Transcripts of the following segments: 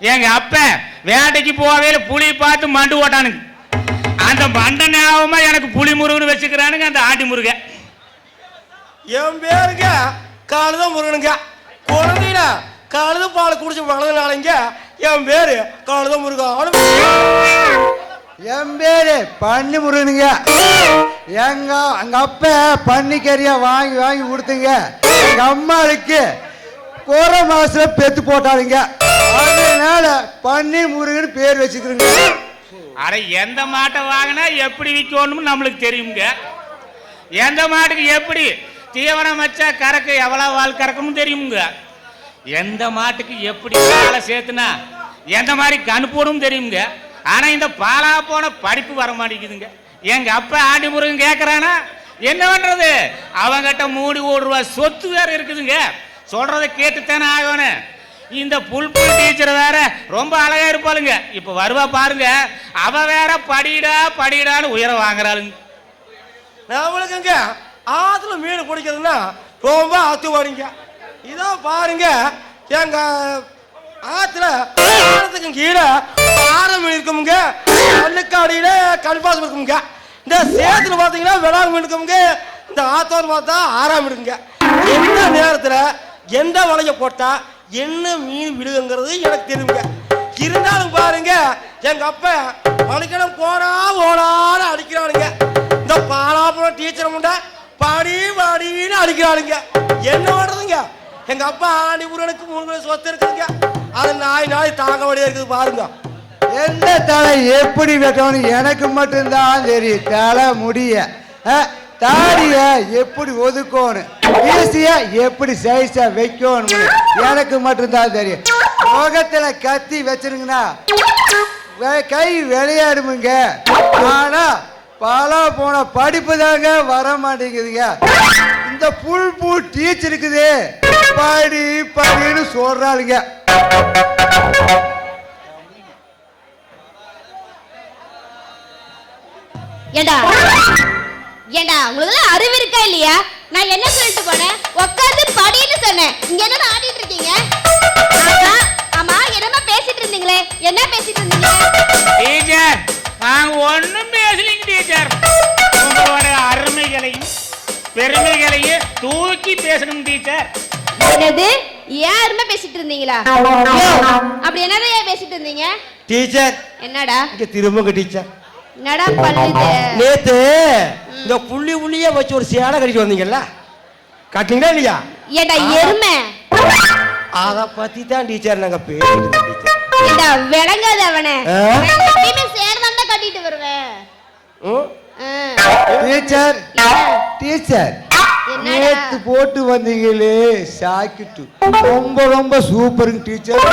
எங்க அப்ப வேட்டைக்கு போவேல புலி பார்த்து மண்டு ஓட்டானுங்க. அந்த மண்டை ஞாபகமா எனக்கு புலி முருகன் வச்சுக்கிறானுங்க அந்த ஆண்டி முருகன் என் பேருங்க கழுத முருகனுங்க. குழந்தையில கழுத பால் குடிச்சு வளர்ந்தனாலங்க என் பேரு கழுத முருகன். என் பேரு பண்ணி முருகனுங்க. எங்க எங்க அப்பா பன்னிக்கறியா வாங்கி வாங்கி கொடுத்துங்க. எங்க அம்மாளுக்கு குற மாசத்துல பெத்து போட்டாளுங்க. அதனால பன்னி முருகன் பேர் வச்சுக்கிறேங்க. அட எந்த மாட்டை வாங்கினா எப்படி விற்கணும்னு நம்மளுக்கு தெரியுங்க எந்த மாட்டுக்கு எப்படி தீவனம் வச்சா கறக்கு எவ்வளோ வால் கறக்கணும் தெரியுங்க எந்த மாட்டுக்கு எப்படி பாலை சேர்த்துனா எந்த மாதிரி கணு தெரியுங்க ஆனால் இந்த பாலா போன படிப்பு வர மாட்டேங்குதுங்க. எங்கள் அப்பா ஆண்டி முருகன் கேட்குறானா என்ன பண்ணுறது அவங்ககிட்ட மூடி ஒரு ரூபா சொத்து வேறு இருக்குதுங்க. சொல்கிறத கேட்டுத்தானே ஆகணும். இந்த புல் புல் டீச்சர் வேற ரொம்ப அழகா இருப்பாளுங்க. இப்ப வருவா பாருங்க. அவ வேற படிடா படிடான்னு உயர வாங்குறாளுங்க. நம்மளுக்குங்க ஆத்துல மீன் பிடிக்கிறதுன்னா ரொம்ப ஆத்து வாடிங்க இதோ பாருங்க எங்க ஆத்துல ஆழத்துக்கு கீழே பாறை மீன் இருக்குமுங்க. கல்லுக்கு கல்பாசம் இருக்குங்க இந்த சேத்துல பாத்தீங்கன்னா விளாங் மீன் இருக்குமுங்க. இந்த ஆத்தோர் பார்த்தா ஆறாம் இருக்குங்க. எந்த நேரத்துல எந்த வலையை போட்டா என்ன மீன் விழுகுங்கிறது எனக்கு தெரியுங்க. இருந்தாலும் பாருங்க எங்க அப்பா வலிக்கணும் போனா ஓடான்னு அடிக்கிறானுங்க இந்த பாலாபுரம் டீச்சர் முண்டா பாடி பாடின்னு அடிக்கிறானுங்க என்ன பண்றதுங்க? எங்க அப்பா ஆண்டி முருகனுக்கு மூணு பேர் சொத்து இருக்குதுங்க. அது நாய் நாய் தாங்க வழியா இருக்குது பாருங்க. எந்த தலை எப்படி வெட்டணும் எனக்கு மட்டும்தான் தெரியும். தலை முடிய. தாடிய எப்படி ஒதுக்கணும்? ஈஸியா எப்படி சைஸா வைக்கணும் எனக்கு மட்டும்தான் தெரியும். முகத்துல கத்தி வச்சிருங்கன்னா கை விளையாடுமுங்க. ஆனா பல போன படிப்பு தாங்க வர மாட்டேங்குதுங்க. இந்த புல் புல் டீச்சர் இருக்குது. படி படின்னு சொல்றாளுங்க. ஏண்டா? ஏண்டா உங்களுக்கு அறிவு இருக்கா இல்லையா? நான் என்ன சொல்லிட்டு போனேன்? உட்காந்து படின்னு சொன்னேன். இங்க என்ன ஆடிட்டு இருக்கீங்க? ஆமா ஆமா என்னமா பேசிட்டு இருந்தீங்களே? என்ன பேசிட்டு இருந்தீங்க? டீச்சர் நாங்க ஒண்ணும் பேசலைங்க டீச்சர். உங்களோட அருமைகளையும் பெருமைகளையும் தூக்கி பேசணும் டீச்சர். என்னது? யாருமே பேசிட்டு இருந்தீங்களா? அப்படி என்னடா ஏன் பேசிட்டு இருந்தீங்க? டீச்சர். என்னடா? இங்க திரும்புங்க டீச்சர். நேத்து இந்த புள்ளி புள்ளியே வச்சு ஒரு சேலை கட்டிட்டு வந்தீங்கல்ல? கட்டிங்களா இல்லையா? ஏண்டா எருமை? அதை பத்தி தான் டீச்சர் நாங்க பேசிட்டு டீச்சர். ஏண்டா விளங்காத அவனே. எப்பயுமே சேர்ந்தான் தான் கட்டிட்டு வருவேன். Teacher teacher? நேத்து போட்டு வந்தீங்களே சாக்கிட்டு. ரொம்ப ரொம்ப சூப்பருங்க டீச்சர்.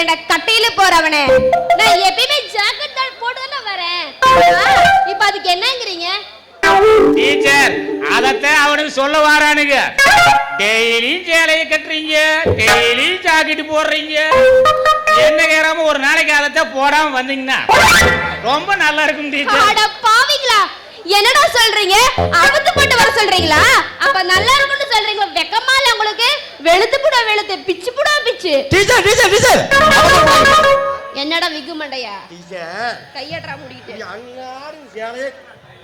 ஏண்டா கட்டையில போறவனே. நான் எப்பயுமே ஜாக்கெட் வரேன். இப்ப அதுக்கு என்னங்கிறீங்க? டீச்சர் அதத்தான் அவனுக்கு சொல்ல வாரானுங்க. டெய்லியும் சேலையை கட்டுறீங்க டெய்லியும் ஜாக்கெட் போடுறீங்க. என்ன கேறாம ஒரு நாளைக்கு அதைத்தான் போடாம வந்தீங்கன்னா ரொம்ப நல்லா இருக்கும் டீச்சர். அட பாவிங்களா என்னடா சொல்றீங்க? அவுத்து போட்டு வர சொல்றீங்களா? அப்ப நல்லா இருக்கும்னு சொல்றீங்களா? வெக்கமா இல்ல உங்களுக்கு? வெளுத்து புடா வெளுத்து. பிச்சு புடா பிச்சு. Teacher teacher teacher. என்னடா விகு மண்டையா? கையட்றா முடிக்கிட்டு. அன்னாரும் சேலையை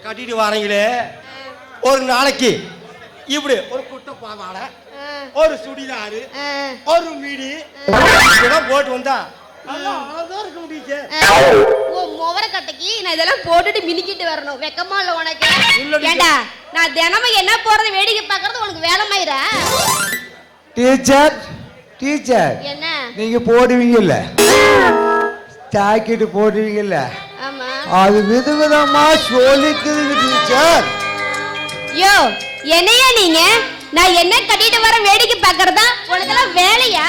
கட்டிட்டு வாரீங்களே. ஒரு நாளைக்கு இப்படி ஒரு குட்டை பாவாடை ஒரு சுடிதாரு ஒரு மீடி இதெல்லாம் போட்டு வந்தா டீச்சர் ஆ. ஓ முவர கட்டைக்கு நான் இதெல்லாம் போட்டுட்டு மினிக்கிட்டு வரணும். வெக்கமா இல்ல உனக்கு. ஏண்டா நான் தினமும் என்ன போறது வேடிக்கை பார்க்கறது உனக்கு வேலை மயிரா டீச்சர் டீச்சர். என்ன? நீங்க போடுவீங்கல்ல. ஜாக்கெட்டு போடுவீங்கல்ல ஆமா. அது விதவிதமா சொல்லிக்குதுங்க டீச்சர் யோ என்னையா நீங்க? நான் என்ன கட்டிட்டு வர வேடிக்கை பார்க்கறதா? உனக்கெல்லாம் வேலையா?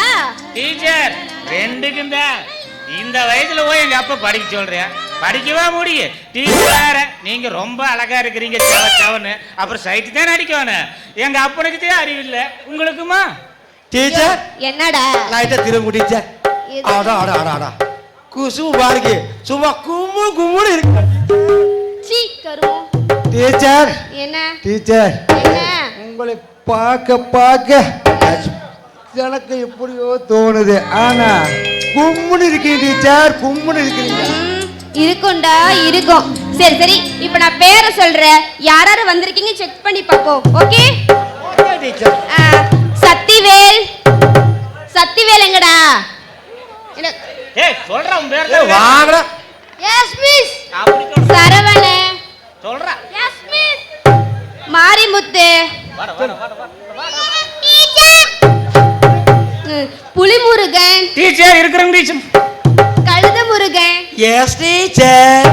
டீச்சர் ரெண்டுக்கும் தான் இந்த வயசுல போய் எங்க அப்பா படிக்க சொல்றேன் படிக்கவா முடியும் டீச்சர் வேற நீங்க ரொம்ப அழகா இருக்கிறீங்க செவ செவன்னு. அப்புறம் சைட்டு தான் அடிக்கணும் எங்க அப்பனுக்கு தான் அறிவில்லை. உங்களுக்குமா? டீச்சர் என்னடா? லைட்டா திரும்ப டீச்சர் ஆடா ஆடா ஆடா ஆடா. குசுமு பாருங்க சும்மா கும்மு கும்முன்னு இருக்கு. சீ டீச்சர். என்ன? டீச்சர். என்ன? உங்களை பார்க்க பார்க்க எனக்கு எப்படியோ தோணுது. ஆனா கும்முன்னு இருக்கீங்க டீச்சர். கும்முன்னு இருக்கிறீங்க ம், இருக்கும்டா இருக்கும். சரி சரி. இப்போ நான் பேரை சொல்றேன். யார் யார் வந்திருக்கீங்க செக் பண்ணி பார்ப்போம். Okay okay teacher. Sathivel Sathivel எங்கடா? என்ன? ஏய் சொல்றா உன் பேர் ஏய், வாங்கடா. எஸ் மிஸ் அப்படி சொல்ற சரவணே. சொல்றா. Yes miss Marimuthu. வாடா வாடா வாடா வாடா. ம், புலிமுருகன். Teacher இருக்கிறங்க teacher. கழுத முருகன் எஸ் டீச்சர்.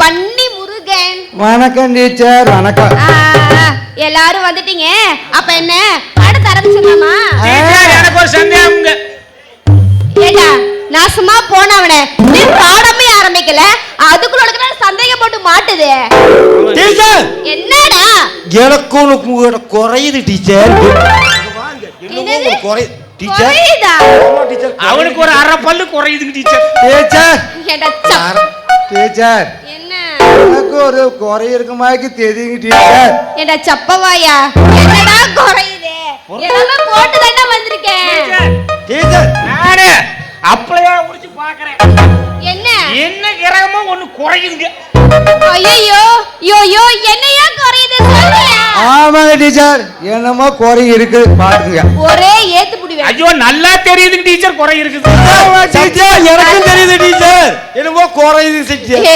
பன்னி முருகன் வணக்கம் டீச்சர் வணக்கம். ஆ, எல்லாரும் வந்துட்டீங்க. அப்ப என்ன? பாடத்தை ஆரம்பிச்சிடலாமா எனக்கு ஒரு சந்தேகம்ங்க ஏண்டா? நான் சும்மா போனவனே. நீ பாடமே ஆரம்பிக்கல? அதுக்குள்ள உனக்கு என்ன சந்தேகம் போட்டு மாட்டுது. டீச்சர்! என்னடா? எனக்கு உனக்கு குறையுது டீச்சர். குறை டீச்சர். குறையுதா? அவனுக்கு ஒரு அரை பல்லு குறையுதுங்க டீச்சர். டீச்சர். டீச்சர். என்ன? எனக்கு ஒரு குறை இருக்க மாதிரி தெரியுங்க டீச்சர். ஏண்டா சப்பவாயா? என்னடா குறையுது? எல்லாமே போட்டு தானே வந்திருக்கேன். டீச்சர். நானு அப்படியே முடிச்சு பாக்குறேன். என்ன? என்ன கிரகமோ ஒண்ணு குறையுதுங்க ஐயோ யோ யோ என்னையா குறையுது? சொல்லியா ஆமாங்க டீச்சர். என்னமோ குறை இருக்கு. பாருங்க. ஒரே ஏத்து புடிவேன் ஐயோ நல்லா தெரியுதுங்க டீச்சர் குறை இருக்குது. டீச்சர் எனக்கும் தெரியுது டீச்சர். என்னமோ குறையுது டீச்சர்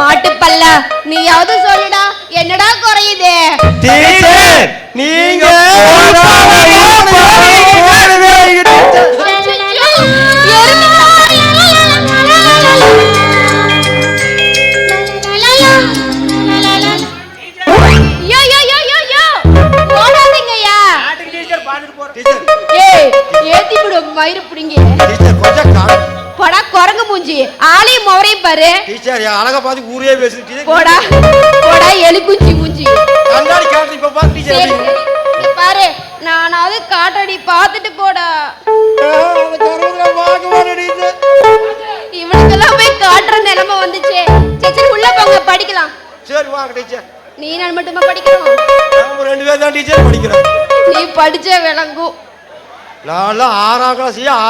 மாட்டு பல்ல நீயாவது சொல்லுடா. என்னடா குறையுது? டீச்சர் நீங்க அச்சச்சோ, எருமை. மூஞ்சி ஆளையும் முவரையும் பாரு. டீச்சர் அழகா பார்த்து ஊரே டீச்சர் போடா போடா எலிக்குச்சி மூஞ்சி. கண்ணாடி காட்டு இப்ப பாத்து டீச்சர் பாரு நானாவது காட்டடி பார்த்துட்டு போடா. இவனுக்கெல்லாம் போய் காட்டுற நிலைமை வந்துச்சு. சரி உள்ள போங்க படிக்கலாம். சரி வாங்க டீச்சர். நீ நான் மட்டுமா படிக்கணும்? நாம ரெண்டு பேர் தான் டீச்சர் படிக்கிறோம். நீ படிச்ச விளங்கும். நான்லாம் ஆறாம் கிளாஸ்